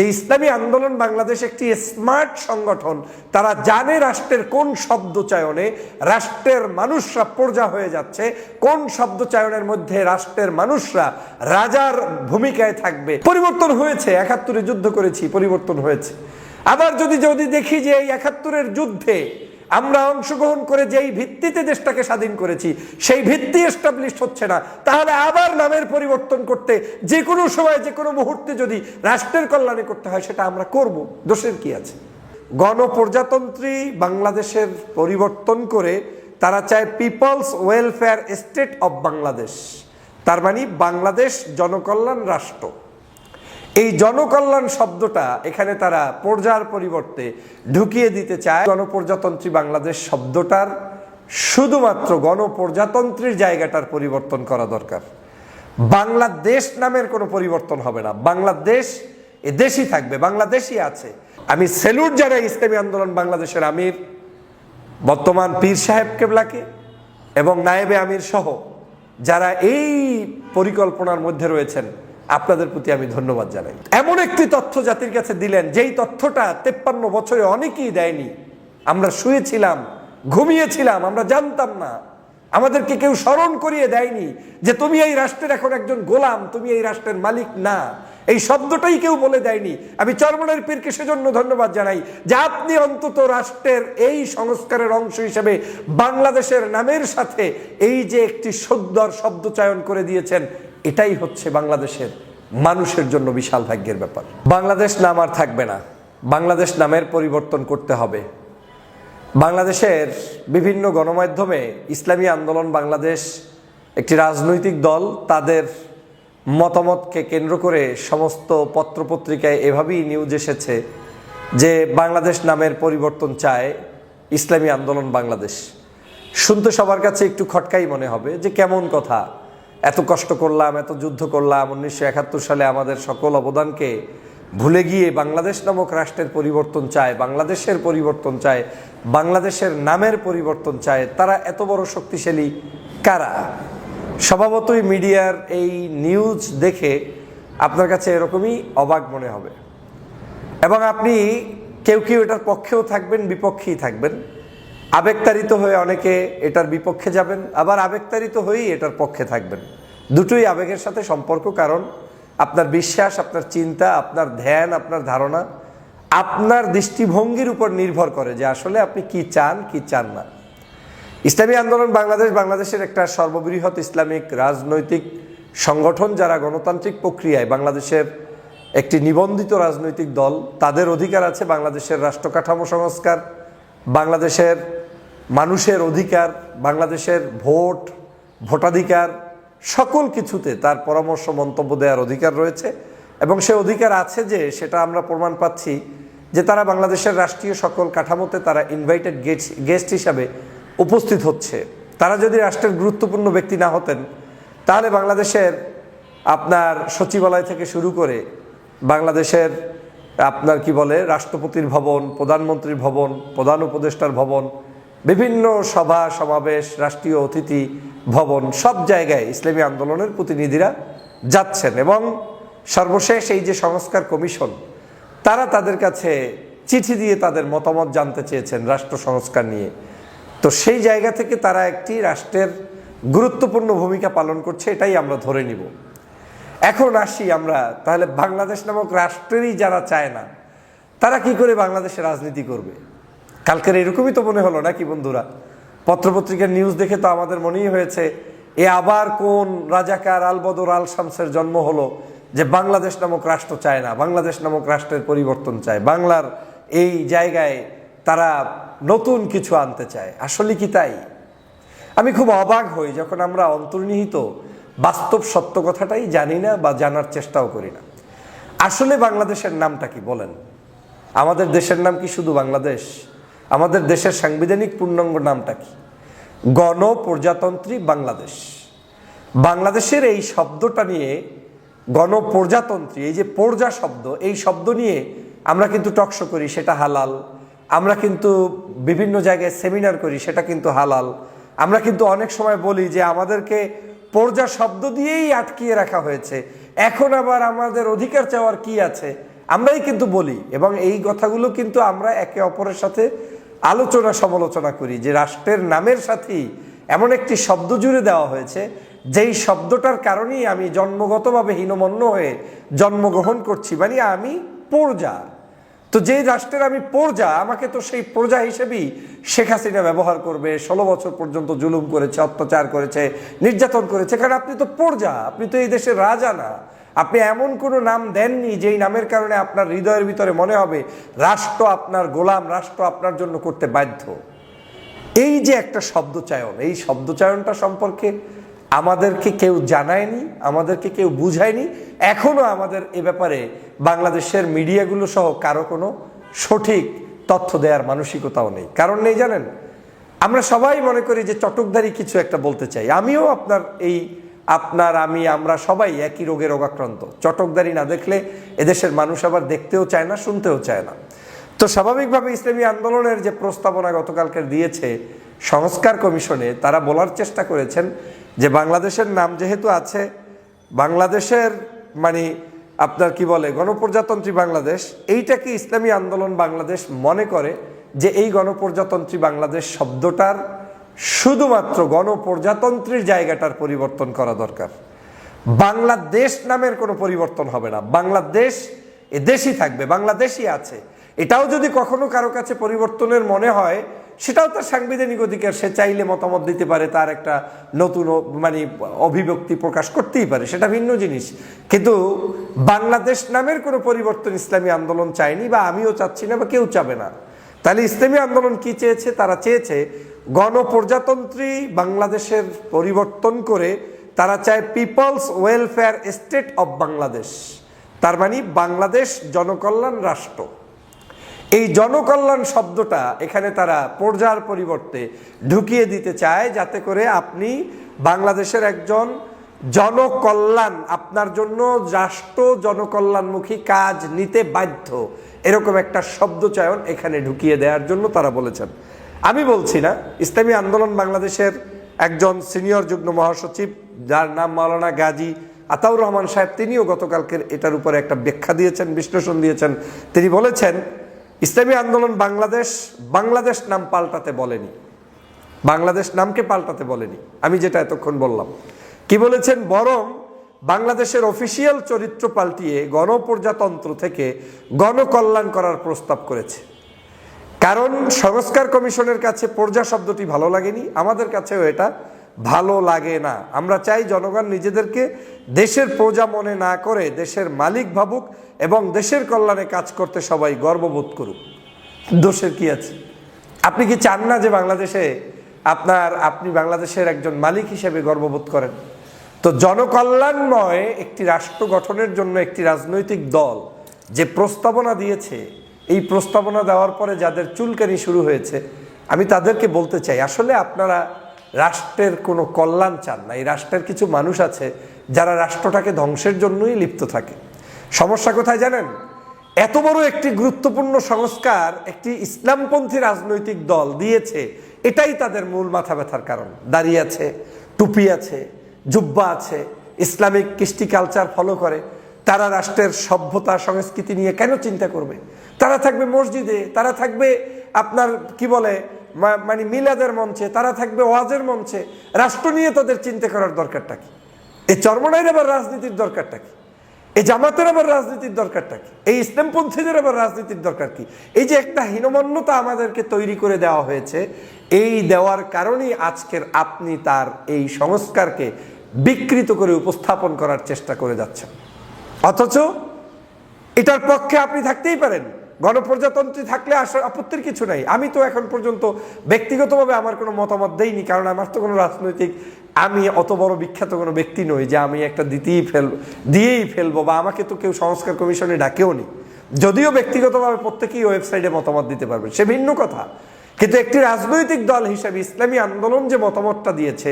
যে ইসলামী আন্দোলন বাংলাদেশ একটি স্মার্ট সংগঠন, তারা জানে রাষ্ট্রের কোন শব্দ চায়নে রাষ্ট্রের মানুষরা পর্যা হয়ে যাচ্ছে, কোন শব্দ চায়নের মধ্যে রাষ্ট্রের মানুষরা রাজার ভূমিকায় থাকবে। পরিবর্তন হয়েছে, একাত্তরে যুদ্ধ করেছি, পরিবর্তন হয়েছে। আবার যদি যদি দেখি যে এই একাত্তরের যুদ্ধে আমরা অংশগ্রহণ করে যেই ভিত্তিতে দেশটাকে স্বাধীন করেছি, সেই ভিত্তি এস্টাবলিশ হচ্ছে না। তাহলে আবার নামের পরিবর্তন করতে যে কোনো সময়, যে কোনো মুহূর্তে যদি রাষ্ট্রের কল্যাণে করতে হয়, সেটা আমরা করব। দোষের কি আছে? গণপ্রজাতন্ত্রী বাংলাদেশের পরিবর্তন করে তারা চায় people's welfare state of Bangladesh. তার মানে বাংলাদেশ জনকল্যাণ রাষ্ট্র। এই জনকল্যাণ শব্দটা এখানে তারা পর্যার পরিবর্তে ঢুকিয়ে দিতে চায়। গণপ্রজাতন্ত্রী বাংলাদেশ শব্দটার শুধুমাত্র গণপ্রজাতন্ত্রীর জায়গাটার পরিবর্তন করা দরকার। বাংলাদেশ নামের কোনো পরিবর্তন হবে না। বাংলাদেশ এ দেশই থাকবে, বাংলাদেশই আছে। আমি সেলুট জানাই ইসলামী আন্দোলন বাংলাদেশের আমির, বর্তমান পীর সাহেব কেবলাকে এবং নায়েবে আমির সহ যারা এই পরিকল্পনার মধ্যে রয়েছেন। আপনাদের প্রতি আমি ধন্যবাদ জানাই। এমন একটি তথ্য জাতির কাছে দিলেন, যেই তথ্যটা তেপ্পান্ন বছরে অনেকেই দেয়নি। আমরা শুয়েছিলাম, ঘুমিয়েছিলাম, আমরা জানতাম না। আমাদেরকে কেউ স্মরণ করিয়ে দেয়নি যে তুমি এই রাষ্ট্রের এখন একজন গোলাম, তুমি এই রাষ্ট্রের মালিক না। এই শব্দটাই কেউ বলে দেয়নি। আমি চরমনের পীরকে সেজন্য ধন্যবাদ জানাই যে আপনি অন্তত রাষ্ট্রের এই সংস্কারের অংশ হিসেবে বাংলাদেশের নামের সাথে এই যে একটি সদ্যর শব্দ চয়ন করে দিয়েছেন এটাই হচ্ছে বাংলাদেশের মানুষের জন্য বিশাল ভাগ্যের ব্যাপার। বাংলাদেশ নাম আর থাকবে না। বাংলাদেশ নামের পরিবর্তন করতে হবে। বাংলাদেশের বিভিন্ন গণমাধ্যমে ইসলামী আন্দোলন বাংলাদেশ একটি রাজনৈতিক দল, তাদের মতামতকে কেন্দ্র করে সমস্ত পত্রপত্রিকায় এভাবেই নিউজ এসেছে যে বাংলাদেশ নামের পরিবর্তন চায় ইসলামী আন্দোলন বাংলাদেশ। শুনতে সবার কাছে একটু খটকাই মনে হবে যে কেমন কথা। এত কষ্ট করলাম, এত যুদ্ধ করলাম, উনিশশো একাত্তর সালে আমাদের সকল অবদানকে ভুলে গিয়ে বাংলাদেশ নামক রাষ্ট্রের পরিবর্তন চায়, বাংলাদেশের পরিবর্তন চায়, বাংলাদেশের নামের পরিবর্তন চায়। তারা এত বড় শক্তিশালী কারা? স্বভাবতই মিডিয়ার এই নিউজ দেখে আপনার কাছে এরকমই অবাক মনে হবে। এবং আপনি কেউ কেউ এটার পক্ষেও থাকবেন, বিপক্ষেই থাকবেন। আবেগতাড়িত হয়ে অনেকে এটার বিপক্ষে যাবেন, আবার আবেগতাড়িত হয়েই এটার পক্ষে থাকবেন। দুটোই আবেগের সাথে সম্পর্ক, কারণ আপনার বিশ্বাস, আপনার চিন্তা, আপনার ধ্যান, আপনার ধারণা, আপনার দৃষ্টিভঙ্গির উপর নির্ভর করে যে আসলে আপনি কি চান কি চান না। ইসলামী আন্দোলন বাংলাদেশ, বাংলাদেশের একটা সর্ববৃহৎ ইসলামিক রাজনৈতিক সংগঠন যারা গণতান্ত্রিক প্রক্রিয়ায় বাংলাদেশের একটি নিবন্ধিত রাজনৈতিক দল, তাদের অধিকার আছে বাংলাদেশের রাষ্ট্রকাঠামো সংস্কার, বাংলাদেশের মানুষের অধিকার, বাংলাদেশের ভোট, ভোটাধিকার, সকল কিছুতে তার পরামর্শ, মন্তব্য দেওয়ার অধিকার রয়েছে এবং সে অধিকার আছে যে সেটা আমরা প্রমাণ পাচ্ছি যে তারা বাংলাদেশের রাষ্ট্রীয় সকল কাঠামোতে তারা ইনভাইটেড গেস্ট গেস্ট হিসাবে উপস্থিত হচ্ছে। তারা যদি রাষ্ট্রের গুরুত্বপূর্ণ ব্যক্তি না হতেন, তাহলে বাংলাদেশের আপনার সচিবালয় থেকে শুরু করে বাংলাদেশের আপনার কি বলে, রাষ্ট্রপতির ভবন, প্রধানমন্ত্রীর ভবন, প্রধান উপদেষ্টার ভবন বিভিন্ন সভা, সমাবেশ, রাষ্ট্রীয় অতিথি ভবন, সব জায়গায় ইসলামী আন্দোলনের প্রতিনিধিরা যাচ্ছেন এবং সর্বশেষ এই যে সংস্কার কমিশন, তারা তাদের কাছে চিঠি দিয়ে তাদের মতামত জানতে চেয়েছেন রাষ্ট্র সংস্কার নিয়ে। তো সেই জায়গা থেকে তারা একটি রাষ্ট্রের গুরুত্বপূর্ণ ভূমিকা পালন করছে, এটাই আমরা ধরে নিব। এখন আসি আমরা, তাহলে বাংলাদেশ নামক রাষ্ট্রেরই যারা চায় না, তারা কি করে বাংলাদেশে রাজনীতি করবে? কালকের এরকমই তো মনে হলো নাকি বন্ধুরা? পত্রপত্রিকার নিউজ দেখে তো আমাদের মনেই হয়েছে, এ আবার কোন রাজাকার আলবদর আল শামসের জন্ম হলো যে বাংলাদেশ নামক রাষ্ট্র চায় না, বাংলাদেশ নামক রাষ্ট্রের পরিবর্তন চায়, বাংলার এই জায়গায় তারা নতুন কিছু আনতে চায়। আসলে কি তাই? আমি খুব অবাক হই যখন আমরা অন্তর্নিহিত বাস্তব সত্য কথাটাই জানি না বা জানার চেষ্টাও করি না। আসলে বাংলাদেশের নামটা কি বলেন? আমাদের দেশের নাম কি শুধু বাংলাদেশ? আমাদের দেশের সাংবিধানিক পূর্ণাঙ্গ নামটা কি? গণপ্রজাতন্ত্রী বাংলাদেশ। বাংলাদেশের এই শব্দটা নিয়ে গণপ্রজাতন্ত্রী, এই যে প্রজা শব্দ, এই শব্দ নিয়ে আমরা কিন্তু টকশো করি, সেটা হালাল। আমরা কিন্তু বিভিন্ন জায়গায় সেমিনার করি, সেটা কিন্তু হালাল। আমরা কিন্তু অনেক সময় বলি যে আমাদেরকে প্রজা শব্দ দিয়েই আটকিয়ে রাখা হয়েছে। এখন আবার আমাদের অধিকার চাওয়ার কি আছে? আমরাই কিন্তু বলি এবং এই কথাগুলো কিন্তু আমরা একে অপরের সাথে আলোচনা সমালোচনা করি যে রাষ্ট্রের নামের সাথেই এমন একটি শব্দ জুড়ে দেওয়া হয়েছে, যেই শব্দটার কারণেই আমি জন্মগতভাবে হীনমন্য হয়ে জন্মগ্রহণ করছি। মানে আমি প্রজা। তো যেই রাষ্ট্রের আমি প্রজা, আমাকে তো সেই প্রজা হিসেবেই শেখ হাসিনা ব্যবহার করবে, ষোলো বছর পর্যন্ত জুলুম করেছে, অত্যাচার করেছে, নির্যাতন করেছে। কারণ আপনি তো প্রজা, আপনি তো এই দেশের রাজা না। আপনি এমন কোনো নাম দেননি যেই নামের কারণে আপনার হৃদয়ের ভিতরে মনে হবে, রাষ্ট্র আপনার গোলাম, রাষ্ট্র আপনার জন্য করতে বাধ্য এই যে একটা শব্দচায়ন, এই শব্দচায়নটা সম্পর্কে আমাদেরকে কেউ জানায়নি, আমাদেরকে কেউ বুঝায়নি, এখনও আমাদের এ ব্যাপারে বাংলাদেশের মিডিয়াগুলো সহ কারও কোনো সঠিক তথ্য দেওয়ার মানসিকতাও নেই। কারণ নেই জানেন? আমরা সবাই মনে করি যে চটকদারি কিছু একটা বলতে চাই। আমিও আপনার এই আপনার, আমি, আমরা সবাই একই রোগে রোগাক্রান্ত। চটকদারি না দেখলে এদেশের মানুষ আবার দেখতেও চায় না, শুনতেও চায় না। তো স্বাভাবিকভাবে ইসলামী আন্দোলনের যে প্রস্তাবনা গতকালকে দিয়েছে সংস্কার কমিশনে, তারা বলার চেষ্টা করেছেন যে বাংলাদেশের নাম যেহেতু আছে, বাংলাদেশের মানে আপনার কি বলে, গণপ্রজাতন্ত্রী বাংলাদেশ এইটাকে ইসলামী আন্দোলন বাংলাদেশ মনে করে যে এই গণপ্রজাতন্ত্রী বাংলাদেশ শব্দটার শুধুমাত্র গণপ্রজাতন্ত্রীর জায়গাটার পরিবর্তন করা দরকার। বাংলাদেশ নামের কোনো পরিবর্তন হবে না। বাংলাদেশ এ দেশই থাকবে, বাংলাদেশই আছে। এটাও যদি কখনো কারও কাছে পরিবর্তনের মনে হয়, সেটাও তার সাংবিধানিক অধিকার, সে চাইলে মতামত দিতে পারে, তার একটা নতুন মানে অভিব্যক্তি প্রকাশ করতেই পারে, সেটা ভিন্ন জিনিস। কিন্তু বাংলাদেশ নামের কোনো পরিবর্তন ইসলামী আন্দোলন চায়নি বা আমিও চাচ্ছি না বা কেউ চাবে না। তাহলে ইসলামী আন্দোলন কি চেয়েছে? তারা চেয়েছে গণপ্রজাতন্ত্রী বাংলাদেশের পরিবর্তন করে তারা চায় people's welfare state of Bangladesh. তার মানে বাংলাদেশ জনকল্যাণ রাষ্ট্র। এই জনকল্যাণ শব্দটা এখানে তারা পর্যার পরিবর্তে ঢুকিয়ে দিতে চায় যাতে করে আপনি বাংলাদেশের একজন জনকল্যাণ, আপনার জন্য রাষ্ট্র জনকল্যাণমুখী কাজ নিতে বাধ্য। এরকম একটা শব্দ চয়ন এখানে ঢুকিয়ে দেওয়ার জন্য তারা বলেছেন। আমি বলছি না, ইসলামী আন্দোলন বাংলাদেশের একজন সিনিয়র যুগ্ম মহাসচিব, যার নাম মাওলানা গাজী আতাউর রহমান সাহেব, তিনিও গতকালকের এটার উপরে একটা ব্যাখ্যা দিয়েছেন, বিশ্লেষণ দিয়েছেন। তিনি বলেছেন, ইসলামী আন্দোলন বাংলাদেশ বাংলাদেশ নাম পাল্টাতে বলেনি। বাংলাদেশ নামকে পাল্টাতে বলেনি। আমি যেটা এতক্ষণ বললাম। কি বলেছেন? বরং বাংলাদেশের অফিসিয়াল চরিত্র পাল্টিয়ে গণপ্রজাতন্ত্র থেকে গণকল্যাণ করার প্রস্তাব করেছে। কারণ সংস্কার কমিশনের কাছে প্রজা শব্দটি ভালো লাগেনি। আমাদের কাছেও এটা ভালো লাগে না। আমরা চাই জনগণ নিজেদেরকে দেশের প্রজা মনে না করে দেশের মালিক ভাবুক এবং দেশের কল্যাণে কাজ করতে সবাই গর্ববোধ করুক। দোষের কি আছে? আপনি কি চান না যে বাংলাদেশে আপনার, আপনি বাংলাদেশের একজন মালিক হিসেবে গর্ববোধ করেন? তো জনকল্যাণময় একটি রাষ্ট্র গঠনের জন্য একটি রাজনৈতিক দল যে প্রস্তাবনা দিয়েছে, এই প্রস্তাবনা দেওয়ার পরে যাদের চুলকানি শুরু হয়েছে, আমি তাদেরকে বলতে চাই, আসলে আপনারা রাষ্ট্রের কোনো কল্যাণ চান না। এই রাষ্ট্রের কিছু মানুষ আছে যারা রাষ্ট্রটাকে ধ্বংসের জন্যই লিপ্ত থাকে। সমস্যা কোথায় জানেন? এত বড় একটি গুরুত্বপূর্ণ সংস্কার একটি ইসলামপন্থী রাজনৈতিক দল দিয়েছে, এটাই তাদের মূল মাথা ব্যথার কারণ। দাঁড়িয়ে আছে, টুপি আছে জুব্বা আছে, ইসলামিক কৃষ্টি কালচার ফলো করে, তারা রাষ্ট্রের সভ্যতা, সংস্কৃতি নিয়ে কেন চিন্তা করবে? তারা থাকবে মসজিদে, তারা থাকবে আপনার, কি বলে মানে মিলাদের মঞ্চে, তারা থাকবে ওয়াজের মঞ্চে। রাষ্ট্র নিয়ে তাদের চিন্তা করার দরকারটা কি? এই চর্মনাইয়ের আবার রাজনীতির দরকারটা কি? এই জামাতের আবার রাজনীতির দরকারটা কি? এই ইসলামপন্থীদের আবার রাজনীতির দরকার কি? এই যে একটা হীনমন্যতা আমাদেরকে তৈরি করে দেওয়া হয়েছে, এই দেওয়ার কারণেই আজকের আপনি তার এই সংস্কারকে বিকৃত করে উপস্থাপন করার চেষ্টা করে যাচ্ছেন। অথচ এটার পক্ষে আপনি থাকতেই পারেন। গণপ্রজাতন্ত্রী থাকলে আসার আপত্তির কিছু নাই। আমি তো এখন পর্যন্ত ব্যক্তিগতভাবে আমার কোনো মতামত দেইনি, কারণ আমার তো কোনো রাজনৈতিক, আমি অত বড় বিখ্যাত কোনো ব্যক্তি নই যে আমি একটা দিতেই ফেল, দিয়েই ফেলব বা আমাকে তো কেউ সংস্কার কমিশনে ডাকেও নি। যদিও ব্যক্তিগতভাবে প্রত্যেকেই ওয়েবসাইটে মতামত দিতে পারবে, সে ভিন্ন কথা। কিন্তু একটি রাজনৈতিক দল হিসেবে ইসলামী আন্দোলন যে মতামতটা দিয়েছে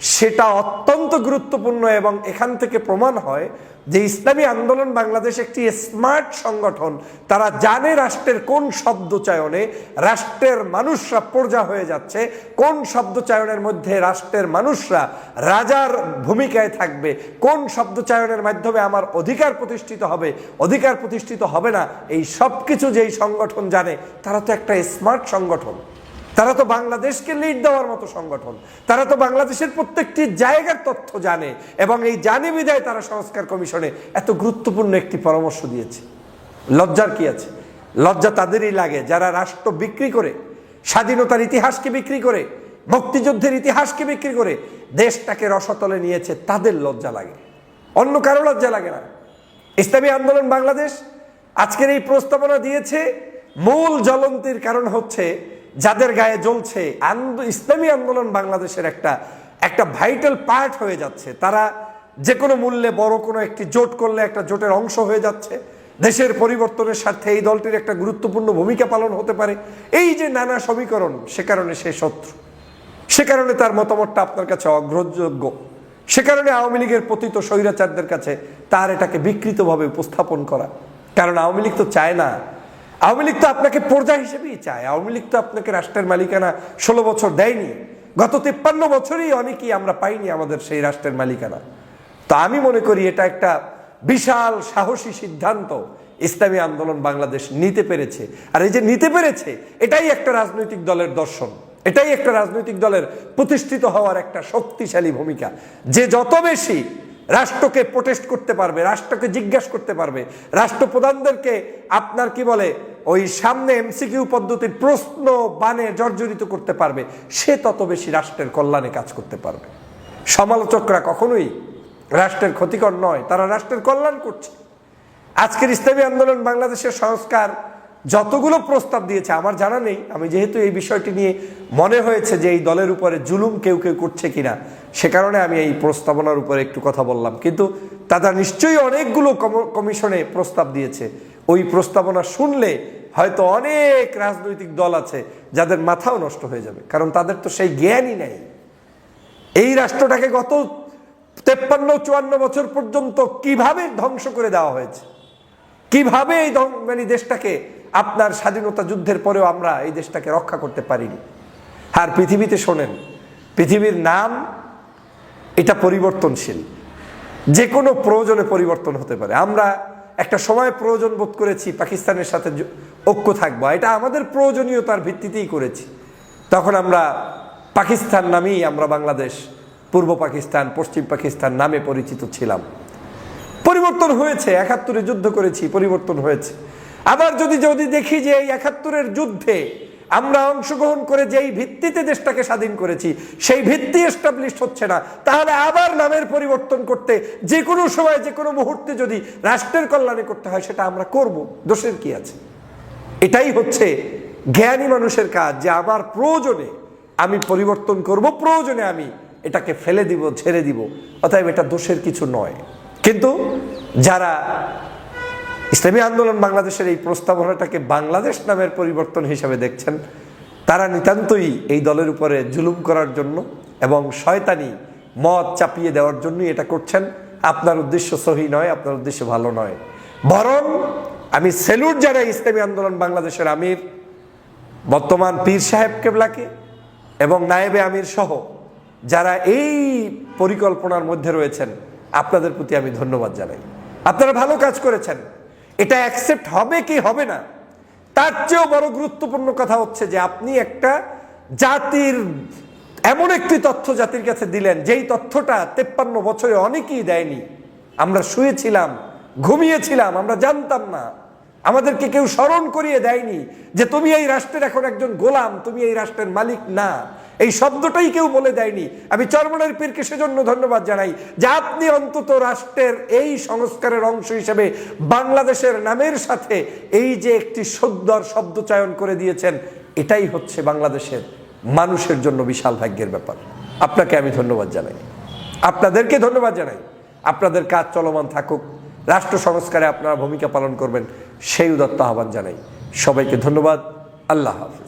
সেটা অত্যন্ত গুরুত্বপূর্ণ এবং এখান থেকে প্রমাণ হয় যে ইসলামী আন্দোলন বাংলাদেশ একটি স্মার্ট সংগঠন। তারা জানে রাষ্ট্রের কোন শব্দ চয়নে রাষ্ট্রের মানুষরা প্রজা হয়ে যাচ্ছে, কোন শব্দ চয়নের মধ্যে রাষ্ট্রের মানুষরা রাজার ভূমিকায় থাকবে, কোন শব্দ চয়নের মাধ্যমে আমার অধিকার প্রতিষ্ঠিত হবে, অধিকার প্রতিষ্ঠিত হবে না, এই সব কিছু যেই সংগঠন জানে, তারা তো একটা স্মার্ট সংগঠন। তারা তো বাংলাদেশকে লিড দেওয়ার মতো সংগঠন। তারা তো বাংলাদেশের প্রত্যেকটি জায়গার তথ্য জানে এবং এই জানে বিদায় তারা সংস্কার কমিশনে এত গুরুত্বপূর্ণ একটি পরামর্শ দিয়েছে। লজ্জার কি আছে? লজ্জা তাদেরই লাগে যারা রাষ্ট্র বিক্রি করে, স্বাধীনতার ইতিহাসকে বিক্রি করে, মুক্তিযুদ্ধের ইতিহাসকে বিক্রি করে দেশটাকে রসতলে নিয়েছে, তাদের লজ্জা লাগে। অন্য কারও লজ্জা লাগে না। ইসলামী আন্দোলন বাংলাদেশ আজকের এই প্রস্তাবনা দিয়েছে, মূল জ্বলন্তির কারণ হচ্ছে যাদের গায়ে জ্বলছে ইসলামী আন্দোলন বাংলাদেশের একটা একটা ভাইটাল পার্ট হয়ে যাচ্ছে। তারা যে কোনো মূল্যে বড় কোনো একটি জোট করলে একটা জোটের অংশ হয়ে যাচ্ছে। দেশের পরিবর্তনের স্বার্থে এই দলটির একটা গুরুত্বপূর্ণ ভূমিকা পালন হতে পারে। এই যে নানা সমীকরণ, সে কারণে সে শত্রু। সে কারণে তার মতামতটা আপনার কাছে অগ্রহণযোগ্য। সে কারণে আওয়ামী লীগের পতিত স্বৈরাচারদের কাছে তার এটাকে বিকৃতভাবে উপস্থাপন করা। কারণ আওয়ামী লীগ তো চায় না আওয়ামী লীগ তো আপনাকে প্রজা হিসেবেই চায়। আওয়ামী লীগ তো আপনাকে রাষ্ট্রের মালিকানা ষোলো বছর দেয়নি। গত তিপ্পান্ন বছরই অনেকেই আমরা পাইনি আমাদের সেই রাষ্ট্রের মালিকানা। তো আমি মনে করি এটা একটা বিশাল সাহসী সিদ্ধান্ত ইসলামী আন্দোলন বাংলাদেশ নিতে পেরেছে। আর এই যে নিতে পেরেছে, এটাই একটা রাজনৈতিক দলের দর্শন। এটাই একটা রাজনৈতিক দলের প্রতিষ্ঠিত হওয়ার একটা শক্তিশালী ভূমিকা। যে যত বেশি রাষ্ট্রকে প্রোটেস্ট করতে পারবে, রাষ্ট্রকে জিজ্ঞাসা করতে পারবে। রাষ্ট্রপ্রধানদেরকে আপনার কি বলে, ওই সামনে এমসিকিউ পদ্ধতির প্রশ্ন বানে জর্জরিত করতে পারবে। সে তত বেশি রাষ্ট্রের কল্যাণে কাজ করতে পারবে। সমালোচকরা কখনোই রাষ্ট্রের ক্ষতিকর নয়, তারা রাষ্ট্রের কল্যাণ করছে। আজকের ইসলামী আন্দোলন বাংলাদেশের সংস্কার যতগুলো প্রস্তাব দিয়েছে, আমার জানা নেই, আমি যেহেতু এই বিষয়টি নিয়ে মনে হয়েছে যে এই দলের উপরে জুলুম কেউ কেউ করছে কিনা, সে কারণে আমি এই প্রস্তাবনার উপরে একটু কথা বললাম। কিন্তু তারা নিশ্চয়ই অনেকগুলো কম- কমিশনে প্রস্তাব দিয়েছে। ওই প্রস্তাবনা শুনলে হয়তো অনেক রাজনৈতিক দল আছে যাদের মাথাও নষ্ট হয়ে যাবে, কারণ তাদের তো সেই জ্ঞানই নেই। এই রাষ্ট্রটাকে গত তেপ্পান্ন, চুয়ান্ন বছর পর্যন্ত কীভাবে ধ্বংস করে দেওয়া হয়েছে? কীভাবে এই মানে দেশটাকে আপনার স্বাধীনতা যুদ্ধের পরেও আমরা এই দেশটাকে রক্ষা করতে পারিনি? আর পৃথিবীতে শোনেন, পৃথিবীর নাম, এটা পরিবর্তনশীল। যে কোনো প্রয়োজনে পরিবর্তন হতে পারে। আমরা একটা সময় প্রয়োজন বোধ করেছি, পাকিস্তানের সাথে ঐক্য থাকব। এটা আমাদের প্রয়োজনীয়তার ভিত্তিতেই করেছি। তখন আমরা পাকিস্তান নামেই আমরা বাংলাদেশ, পূর্ব পাকিস্তান, পশ্চিম পাকিস্তান নামে পরিচিত ছিলাম। পরিবর্তন হয়েছে, একাত্তরে যুদ্ধ করেছি, পরিবর্তন হয়েছে। আবার যদি যদি দেখি যে এই একাত্তরের যুদ্ধে আমরা অংশগ্রহণ করে যেই ভিত্তিতে দেশটাকে স্বাধীন করেছি, সেই ভিত্তি এস্টাবলিশ হচ্ছে না। তাহলে আবার নামের পরিবর্তন করতে যে কোনো সময়, যে কোনো মুহূর্তে যদি রাষ্ট্রের কল্যাণে করতে হয়, সেটা আমরা করব। দোষের কি আছে? এটাই হচ্ছে জ্ঞানী মানুষের কাজ যে আমার প্রয়োজনে আমি পরিবর্তন করব, প্রয়োজনে আমি এটাকে ফেলে দিব ছেড়ে দিব। অতএব এটা দোষের কিছু নয়। কিন্তু যারা ইসলামী আন্দোলন বাংলাদেশের এই প্রস্তাবনাটাকে বাংলাদেশ নামের পরিবর্তন হিসাবে দেখছেন, তারা নিতান্তই এই দলের উপরে জুলুম করার জন্য এবং শয়তানি মদ চাপিয়ে দেওয়ার জন্যই এটা করছেন। আপনার উদ্দেশ্য সহি নয়, আপনার উদ্দেশ্য ভালো নয়। বরং আমি সেলুট জানাই ইসলামী আন্দোলন বাংলাদেশের আমির, বর্তমান পীর সাহেব কেবলাকে এবং নায়েবে আমির সহ যারা এই পরিকল্পনার মধ্যে রয়েছেন আপনাদের প্রতি আমি ধন্যবাদ জানাই। আপনারা ভালো কাজ করেছেন। এটা অ্যাকসেপ্ট হবে কি হবে না, তার চেয়েও বড় গুরুত্বপূর্ণ কথা হচ্ছে যে আপনি একটা জাতির, এমন একটি তথ্য জাতির কাছে দিলেন, যেই তথ্যটা তেপ্পান্ন বছরে অনেকেই দেয়নি। আমরা শুয়েছিলাম, ঘুমিয়েছিলাম, আমরা জানতাম না। আমাদেরকে কেউ স্মরণ করিয়ে দেয়নি যে তুমি এই রাষ্ট্রের এখন একজন গোলাম, তুমি এই রাষ্ট্রের মালিক না। এই শব্দটাই কেউ বলে দেয়নি। আমি চরমনের পীরকে সেজন্য ধন্যবাদ জানাই যে আপনি অন্তত রাষ্ট্রের এই সংস্কারের অংশ হিসেবে বাংলাদেশের নামের সাথে এই যে একটি সদ্যর শব্দ চয়ন করে দিয়েছেন, এটাই হচ্ছে বাংলাদেশের মানুষের জন্য বিশাল ভাগ্যের ব্যাপার। আপনাকে আমি ধন্যবাদ জানাই। আপনাদেরকে ধন্যবাদ জানাই। আপনাদের কাজ চলমান থাকুক। রাষ্ট্র সংস্কারে আপনারা ভূমিকা পালন করবেন, সেই উদত্ত আহ্বান জানাই। সবাইকে ধন্যবাদ। আল্লাহ হাফিজ।